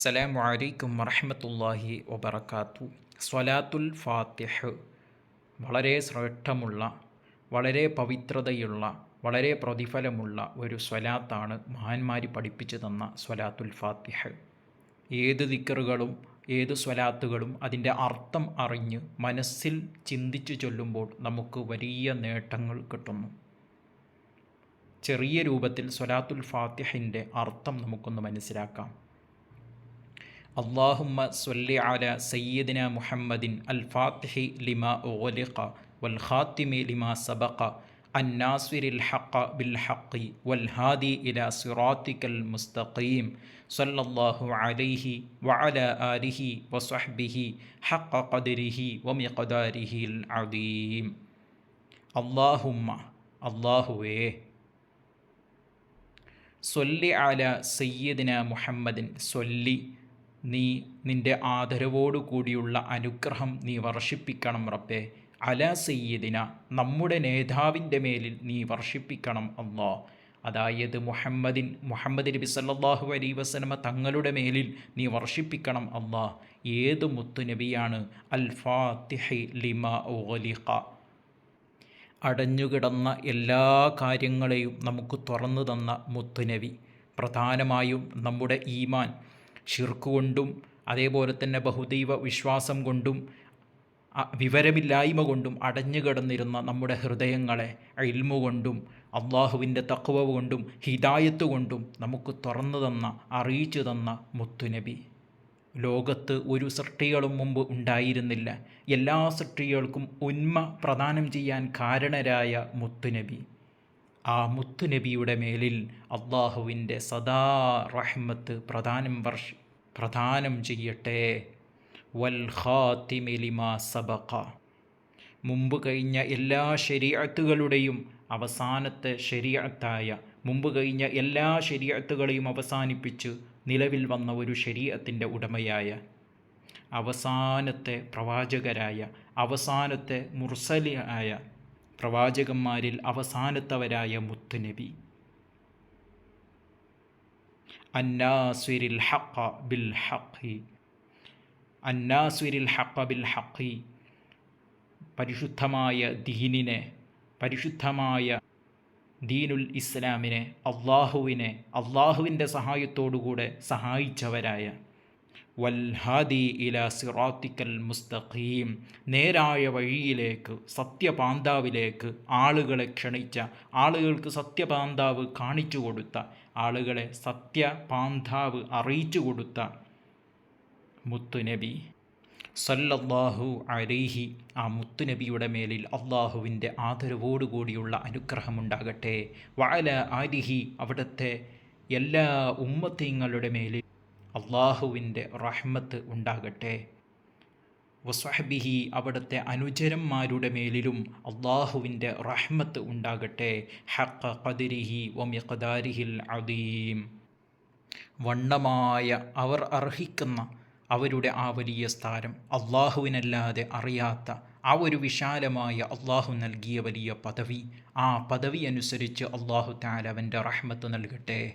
അസ്സലാമു അലൈക്കും വറഹമത്തല്ലാഹി വബർക്കാത്തു സ്വലാത്തുൽ ഫാത്തിഹ് വളരെ ശ്രേഷ്ഠമുള്ള വളരെ പവിത്രതയുള്ള വളരെ പ്രതിഫലമുള്ള ഒരു സ്വലാത്താണ് മഹാന്മാർ പഠിപ്പിച്ചു തന്ന സ്വലാത്തുൽ ഫാത്തിഹ്. ഏത് ദിക്കറുകളും ഏത് സ്വലാത്തുകളും അതിന്റെ അർത്ഥം അറിഞ്ഞ് മനസ്സിൽ ചിന്തിച്ചു ചൊല്ലുമ്പോൾ നമുക്ക് വലിയ നേട്ടങ്ങൾ കിട്ടുന്നു. ചെറിയ രൂപത്തിൽ സ്വലാത്തുൽ ഫാത്തിഹിന്റെ അർത്ഥം നമുക്കൊന്ന് മനസ്സിലാക്കാം. അള്ളാഹുമ്മ സൊല്ലി അല സയ്യദിന മുഹമ്മദിൻ അൽ ഫാത്തിഹി ലിമ ഓലിഖ വൽ ഖാത്തിമി ലിമ സബഖ അന്നാസ്വിരിൽ ഹഖ ബിൽ ഹഖി വൽ ഹാദി ഇല സിറാത്തിക്കൽ മുസ്തഖീം സല്ലല്ലാഹു അലൈഹി വഅല ആലിഹി വസഹ്ബിഹി ഹഖ ഖദരിഹി വമിഖദാരിഹിൽ അദീം അള്ളാഹുമ്മ അള്ളാഹുവേ സൊല്ലി അല സയ്യദിന മുഹമ്മദിൻ സൊല്ലി നീ നിന്റെ ആദരവോടു കൂടിയുള്ള അനുഗ്രഹം നീ വർഷിപ്പിക്കണം റബ്ബെ. അല സയ്യദിന നമ്മുടെ നേതാവിന്റെ മേലിൽ നീ വർഷിപ്പിക്കണം അല്ലോ. അതായത് മുഹമ്മദിൻ മുഹമ്മദ് നബി സല്ലാഹു അലൈ വസ്ലമ തങ്ങളുടെ മേലിൽ നീ വർഷിപ്പിക്കണം അല്ലാ. ഏത് മുത്തുനബിയാണ് അൽ ഫാത്തിഹി ലിമ ഓലിഖ അടഞ്ഞുകിടന്ന എല്ലാ കാര്യങ്ങളെയും നമുക്ക് തുറന്നു തന്ന മുത്തുനബി പ്രധാനമായും നമ്മുടെ ഈമാൻ ഷിർക്ക് കൊണ്ടും അതേപോലെ തന്നെ ബഹുദൈവ വിശ്വാസം കൊണ്ടും വിവരമില്ലായ്മ കൊണ്ടും അടഞ്ഞു കിടന്നിരുന്ന നമ്മുടെ ഹൃദയങ്ങളെ ഇൽമു കൊണ്ടും അള്ളാഹുവിന്റെ തക്കുവ കൊണ്ടും ഹിദായത്ത് കൊണ്ടും നമുക്ക് തുറന്നു തന്ന അറിയിച്ചു തന്ന മുത്തുനബി. ലോകത്ത് ഒരു സൃഷ്ടികളും മുമ്പ് ഉണ്ടായിരുന്നില്ല. എല്ലാ സൃഷ്ടികൾക്കും ഉന്മ പ്രദാനം ചെയ്യാൻ കാരണരായ മുത്തുനബി. ആ മുത്തുനബിയുടെ മേലിൽ അള്ളാഹുവിന്റെ സദാ റഹ്മത്ത് പ്രധാനം വർഷ പ്രധാനം ചെയ്യട്ടെ. വൽ ഖാത്തിമിലിമ സബഖ. മുമ്പ് കഴിഞ്ഞ എല്ലാ ശരീഅത്തുകളുടെയും അവസാനത്തെ ശരീഅത്തായ മുമ്പ് കഴിഞ്ഞ എല്ലാ ശരീഅത്തുകളെയും അവസാനിപ്പിച്ച് നിലവിൽ വന്ന ഒരു ശരീഅത്തിന്റെ ഉടമയായ അവസാനത്തെ പ്രവാചകരായ അവസാനത്തെ മുർസലിയായ പ്രവാചകന്മാരിൽ അവസാനത്തവരായ മുത്തുനബി. അന്നാസ്വിരിൽ ഹഖ ബിൽ ഹഖി. അന്നാസ്വിരിൽ ഹഖ ബിൽ ഹഖി. പരിശുദ്ധമായ ദീനിനെ പരിശുദ്ധമായ ദീനുൽ ഇസ്ലാമിനെ അള്ളാഹുവിനെ അള്ളാഹുവിന്റെ സഹായത്തോടുകൂടെ സഹായിച്ചവരായ വൽഹാദി ഇല സിറാത്തിക്കൽ മുസ്തഖീം. നേരായ വഴിയിലേക്ക് സത്യപാന്താവിലേക്ക് ആളുകളെ ക്ഷണിച്ച ആളുകൾക്ക് സത്യപാന്താവ് കാണിച്ചു കൊടുത്ത ആളുകളെ സത്യപാന്താവ് അറിയിച്ചു കൊടുത്ത മുത്തുനബി സല്ലല്ലാഹു അലൈഹി ആ മുത്തുനബിയുടെ മേലിൽ അള്ളാഹുവിന്റെ ആദരവോടുകൂടിയുള്ള അനുഗ്രഹമുണ്ടാകട്ടെ. വഅല ആലിഹി അവിടുത്തെ എല്ലാ ഉമ്മത്തിങ്ങളുടെ മേലിൽ അള്ളാഹുവിന്റെ റഹ്മത്ത് ഉണ്ടാകട്ടെ. വസ്വഹബിഹി അവിടുത്തെ അനുചരന്മാരുടെ മേലിലും അള്ളാഹുവിന്റെ റഹ്മത്ത് ഉണ്ടാകട്ടെ. ഹക്ക ഖദിരിഹി വമിഖദാരിഹിൽ അദീം. വണ്ണമായ അവർ അർഹിക്കുന്ന അവരുടെ ആ വലിയ സ്ഥാനം അള്ളാഹുവിനല്ലാതെ അറിയാത്ത ആ ഒരു വിശാലമായ അള്ളാഹു നൽകിയ വലിയ പദവി. ആ പദവി അനുസരിച്ച് അള്ളാഹു താലവന്റെ റഹ്മത്ത് നൽകട്ടെ.